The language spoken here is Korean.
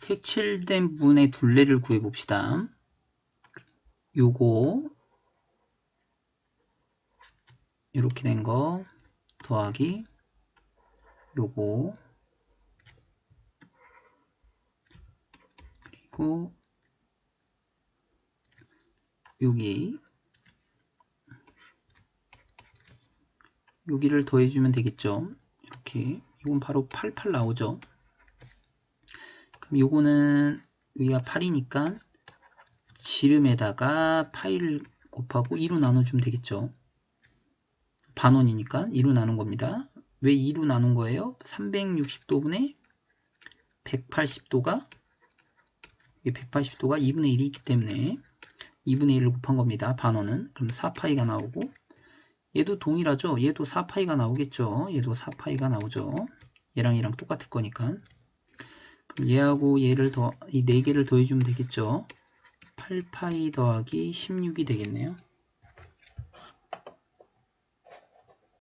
색칠된 부분의 둘레를 구해 봅시다. 요거 이렇게 된 거 더하기 요거 그리고 여기 여기를 더해주면 되겠죠. 이렇게 이건 바로 88 나오죠. 요거는 여기가 8이니까 지름에다가 파이를 곱하고 2로 나눠주면 되겠죠. 반원이니까 2로 나눈 겁니다. 왜 2로 나눈 거예요? 360도분의 180도가 이게 180도가 2분의 1이 있기 때문에 2분의 1을 곱한 겁니다. 반원은. 그럼 4파이가 나오고 얘도 동일하죠. 얘도 4파이가 나오겠죠. 얘도 4파이가 나오죠. 얘랑 얘랑 똑같을 거니까. 얘하고 얘를 더, 이 4개를 더해주면 되겠죠. 8파이 더하기 16이 되겠네요.